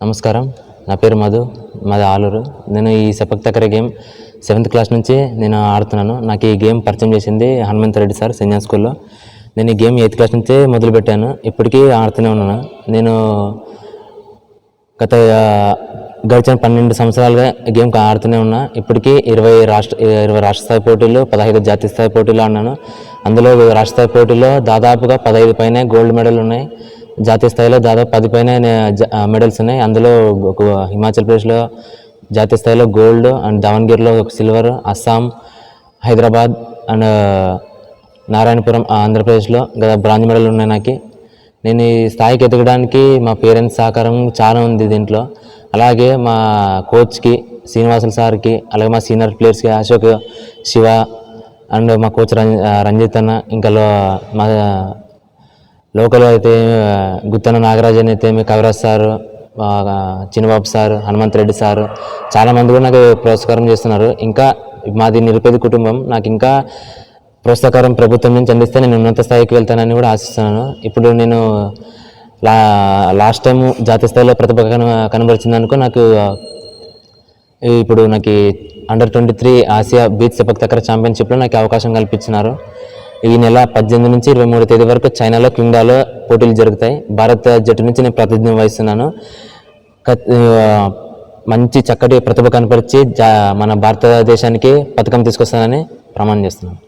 నమస్కారం. నా పేరు మధు. మాది ఆలూరు. నేను ఈ sepak takraw game seventh class నుంచి నేను ఆడుతున్నాను. నాకు ఈ గేమ్ పరిచయం చేసింది హనుమంత్ రెడ్డి సార్ సెంజాన్ స్కూల్లో. నేను ఈ గేమ్ ఎయిత్ క్లాస్ నుంచే మొదలుపెట్టాను. ఇప్పటికీ ఆడుతూనే ఉన్నాను. నేను గత గడిచిన పన్నెండు సంవత్సరాలుగా గేమ్ ఆడుతూనే ఉన్నా. ఇప్పటికీ ఇరవై రాష్ట్ర ఇరవై రాష్ట్ర స్థాయి పోటీలు పదహైదు జాతీయ స్థాయి పోటీలు ఆడినాను. అందులో రాష్ట్ర స్థాయి పోటీల్లో దాదాపుగా పదహైదు పైన గోల్డ్ మెడల్ ఉన్నాయి. జాతీయ స్థాయిలో దాదాపు పది పైన మెడల్స్ ఉన్నాయి. అందులో ఒక హిమాచల్ ప్రదేశ్లో జాతీయ స్థాయిలో గోల్డ్ అండ్ దావణగిరిలో ఒక సిల్వర్ అస్సాం హైదరాబాద్ అండ్ నారాయణపురం ఆంధ్రప్రదేశ్లో గత బ్రాంజ్ మెడల్ ఉన్నాయి నాకు. నేను ఈ స్థాయికి ఎదగడానికి మా పేరెంట్స్ సహకారం చాలా ఉంది దీంట్లో. అలాగే మా కోచ్కి శ్రీనివాసులు సార్కి అలాగే మా సీనియర్ ప్లేయర్స్కి అశోక్ శివ అండ్ మా కోచ్ రంజ రంజిత్ అన్న ఇంకా మా లోకల్ అయితే గుత్తన నాగరాజన్ అయితే మీ Kaviraj sir Chinnababu sir Hanumanth Reddy sir చాలామంది కూడా నాకు ప్రోత్సాహం చేస్తున్నారు. ఇంకా మాది నిరుపేద కుటుంబం. నాకు ఇంకా ప్రోత్సాహకరం ప్రభుత్వం నుంచి అందిస్తే నేను ఉన్నత స్థాయికి వెళ్తానని కూడా ఆశిస్తున్నాను. ఇప్పుడు నేను లా లాస్ట్ టైం జాతీయ స్థాయిలో ప్రతిభ కన- కనబరిచిందనుకో నాకు ఇప్పుడు నాకు under twenty three Asia beach sepak takraw ఛాంపియన్షిప్లో నాకు అవకాశం కల్పించినారు. ఈ నెల పద్దెనిమిది నుంచి ఇరవై మూడు తేదీ వరకు చైనాలో క్విండాలో పోటీలు జరుగుతాయి. భారత జట్టు నుంచి నేను ప్రాతినిధ్యం వహిస్తున్నాను. మంచి చక్కటి ప్రతిభ కనపరిచి జా మన భారతదేశానికి పథకం తీసుకొస్తానని ప్రమాణం చేస్తున్నాను.